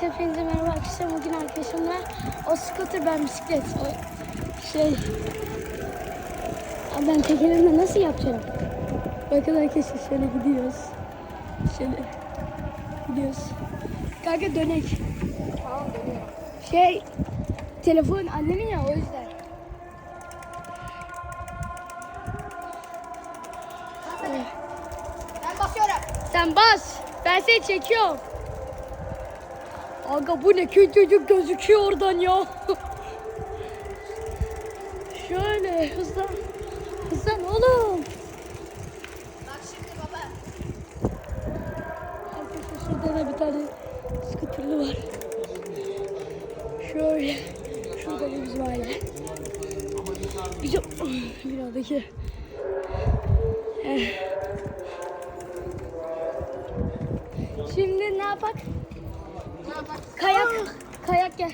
Hepinize merhaba arkadaşlar. Bugün arkadaşımla o scooter ben bisiklet. O şey. Ben tek elimle nasıl yapacağım? Bakın arkadaşlar şöyle gidiyoruz. Şöyle gidiyoruz. Kanka dönek. Tamam dönüyorum. Şey telefon annemin ya o yüzden. Ben basıyorum. Sen bas. Ben seni çekiyorum. Aga bu ne küçücük gözüküyor oradan ya. Şöyle hızlan. Hızlan oğlum. Bak şimdi baba. Arkadaşlar şurada da bir tane skuterlı var. Şöyle. Şurada da bizim aile. Bizim binadaki. Eh. Kayak gel.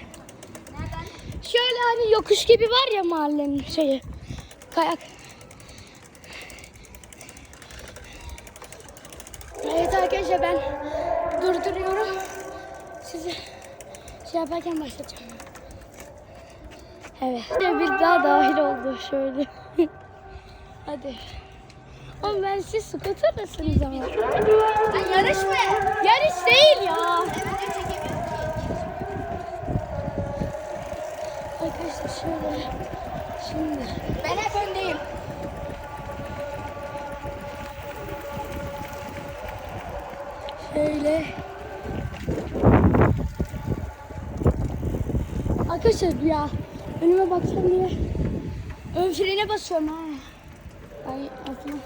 Nereden? Şöyle hani yokuş gibi var ya mahallenin şeyi. Kayak. Evet arkadaşlar ben durduruyorum. Sizi şey yaparken başlatacağım. Evet. Bir daha dahil oldu şöyle. Hadi. Oğlum ben siz skuterlasınız ama. Lan yarış mı? Yarış değil ya. Evet şöyle. Şimdi. Ben hep öndeyim. Şöyle. Arkadaşlar ya önüme baksam diye ön frene basıyorum ha. Ay aslında.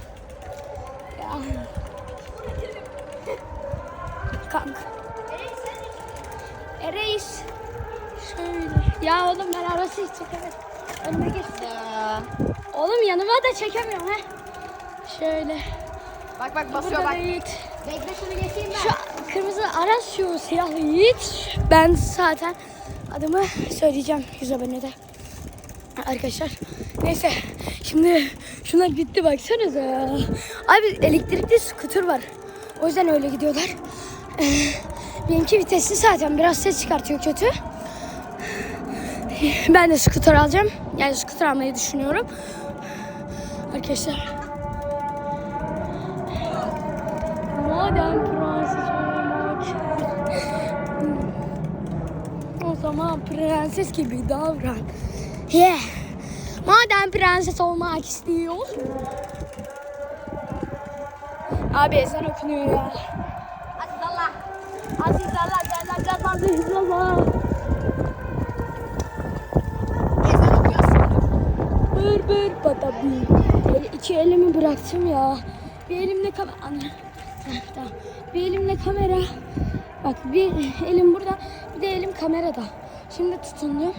Ya. Kanka. E reis. Şöyle. Ya oğlum ben arası hiç çekemedim. Önüme geç. Oğlum yanıma da çekemiyorum ha. Şöyle. Bak bak basıyor Burada bak. Yiğit. Bekle şunu geçeyim ben. Şu kırmızı araç şu siyahlı Yiğit. Ben zaten adımı söyleyeceğim yüz abonede. Arkadaşlar neyse şimdi şunlar gitti baksanıza ya. Abi elektrikli skuter var. O yüzden öyle gidiyorlar. Ee, benimki vitesli zaten biraz ses çıkartıyor kötü. Ben de skuter alacağım. Yani skuter almayı düşünüyorum. Arkadaşlar Madem prenses olmak O zaman prenses gibi davran Yeah Madem prenses olmak istiyorsun Abi ezan okunuyor ya Hadi salla. Aziz Allah Celle Celle Aziz Allah Ezan okuyorsun. Patabi El, iki elimi bıraktım ya. Bir elimle kamera. Bir elimle kamera. Bak bir elim burada Bir de elim kamerada. Şimdi tutundu.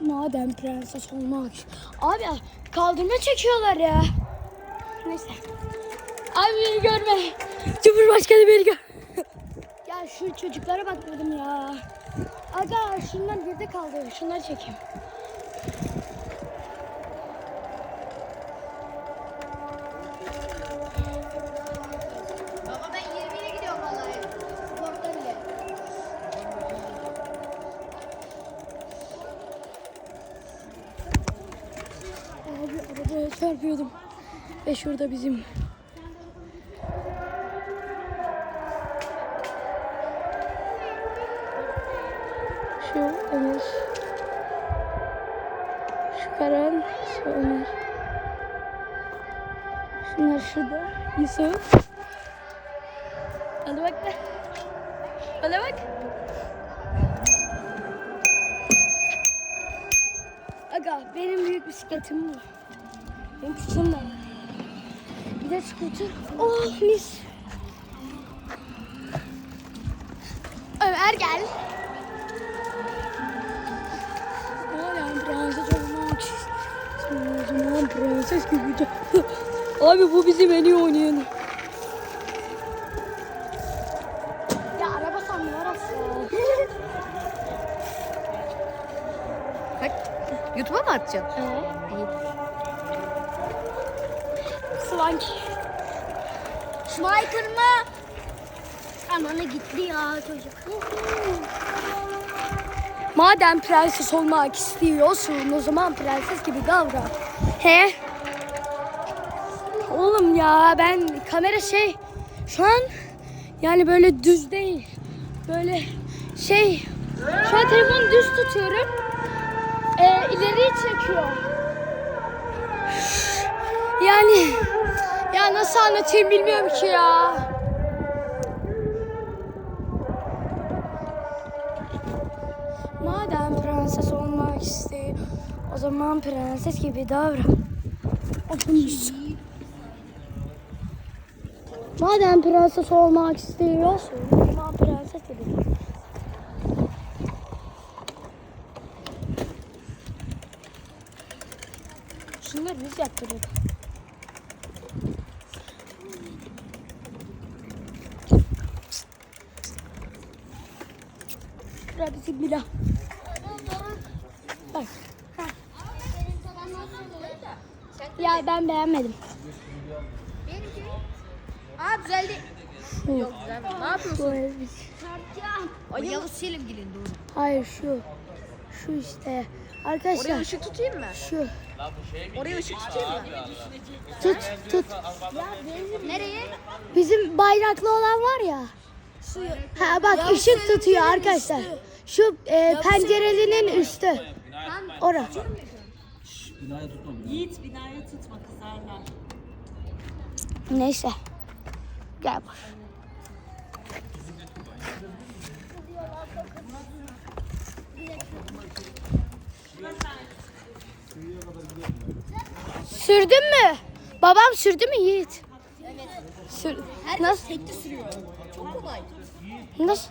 Madem prenses olmak Abi kaldırma çekiyorlar ya. Neyse. Abi beni görme. Cumhurbaşkanı beni gör Ya şu çocuklara bakmadım ya Aga şunlar geride kaldı Şunları çekeyim Baba ben 20 ile gidiyorum vallahi. Sportta bile. Abi arabaya çarpıyordum. Ve şurada bizim. Şu Ömer. Şu Karan, şu Ömer. Şunlar şurada. Yusuf. Hadi bak da. Hadi bak. Aga benim büyük bisikletim bu. Benim küçüğüm de. Bir de scooter. Oh mis. Ömer gel. İstiyorum. O zaman prenses gibi. Abi bu bizim en iyi oynayanı. Ya araba sandılar aslında. Bak YouTube'a mı atacaksın? Evet. İyi. Swanky. Sniper mı? Ananı gitti ya çocuk. Madem prenses olmak istiyorsun o zaman prenses gibi davran. He? Oğlum ya ben kamera şey şu an yani böyle düz değil. Böyle şey şu an telefonu düz tutuyorum. Ee, ileriye çekiyor. Yani ya nasıl anlatayım bilmiyorum ki ya. Madem prenses olmak istiyor, o zaman prenses gibi davran. Madem prenses olmak istiyorsun, o zaman prenses gibi davran. Şunları biz yaptırdık. Hadi bismillah. Bak. ha. Ya ben beğenmedim. Benimki. Aa düzeldi. Yok düzelmedi. Ne yapıyorsun? Biz- Ay Yavuz Selimgil'in doğru. Hayır şu. Şu işte. Oraya Arkadaşlar ışık tutayım mı? şu. Oraya ışık tutayım mı? Tut tut. Nereye? Bizim bayraklı olan var ya. Ha bak ışık tutuyor arkadaşlar. Şu e, pencerelinin üstü. Ora. Yiğit binayı tutma kızarlar. Neyse. Gel bak. Sürdün mü? Babam sürdü mü Yiğit? Evet. Sür. Herkes Nasıl? tekli sürüyor. Çok kolay. Nasıl?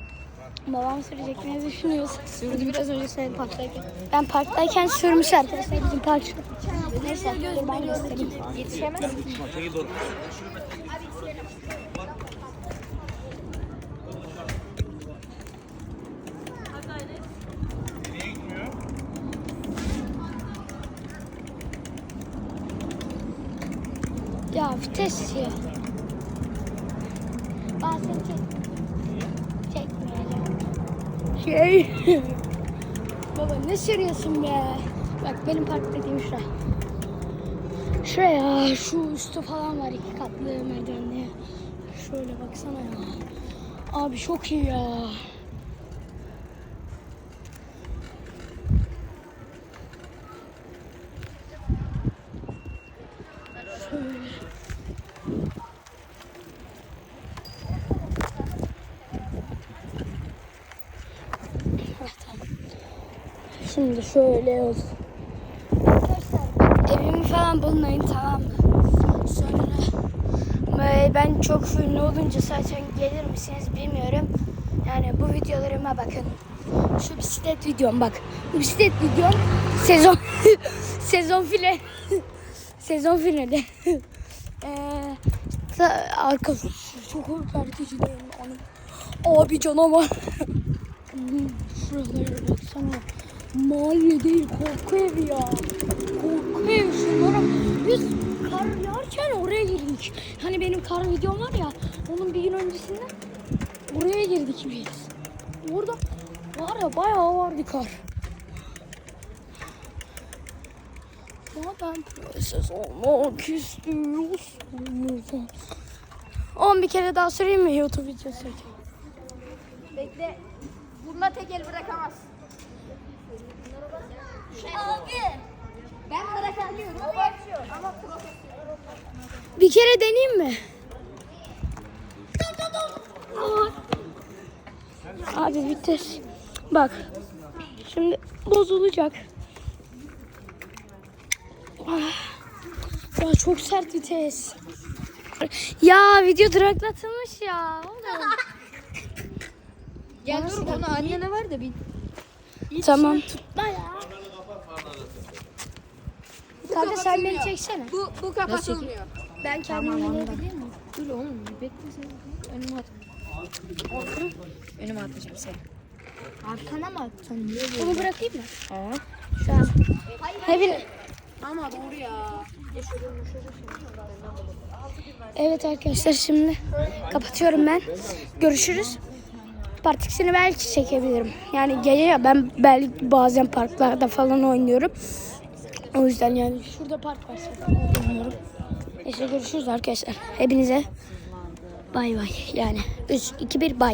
Babam sürecek ne düşünüyorsun? Sürdü biraz önce senin parktayken. Ben parktayken sürmüş arkadaşlar bizim park. Neyse ben göstereyim. Yetişemez. Ya vites ya. Çek. Şey. Baba ne sürüyorsun be? Bak benim park dediğim şuraya. Şuraya şu üstü falan var iki katlı merdivenli. Şöyle baksana ya. Abi çok iyi ya. Evet, tamam. Şimdi şöyle olsun. Evimi falan bulmayın tamam mı? Sonra böyle ben çok ünlü olunca zaten gelir misiniz bilmiyorum. Yani bu videolarıma bakın. Şu bisiklet videom bak. Bu bisiklet videom sezon sezon file sezon finali. Eee arkadaşlar çok değil mi? Anam. Abi canavar. Şuralara baksana. Mahalle değil korku evi ya. Korku evi şunlara. Biz kar yağarken oraya girdik. Hani benim kar videom var ya. Onun bir gün öncesinde oraya girdik biz. Orada var ya bayağı vardı kar. Madem prenses olmak istiyorsun. On bir kere daha süreyim mi YouTube videosu? Bekle. Bunda tek el bırakamaz. Abi. Ben bırakabiliyorum. Ama profesyonel. Bir kere deneyeyim mi? Abi vites. Bak. Şimdi bozulacak. Ah. Ya çok sert vites. Ya video duraklatılmış ya. Oğlum. Gel dur onu annene ver de bir. Tamam. Kanka sen beni çeksene. Bu, bu kapatılmıyor. Ben kendimi binebilir miyim? Dur oğlum bir bekle sen. Önüme at. Önüme atacağım seni. Arkana mı atacaksın? Bunu bırakayım mı? Aa. Şu an. Hepin... Ama doğru ya. Evet arkadaşlar şimdi kapatıyorum ben. Görüşürüz. Part ikisini belki çekebilirim. Yani gece ya ben belki bazen parklarda falan oynuyorum. O yüzden yani şurada park var. oynuyorum. Neyse görüşürüz arkadaşlar. Hepinize bay bay. Yani 3, 2, 1 bay.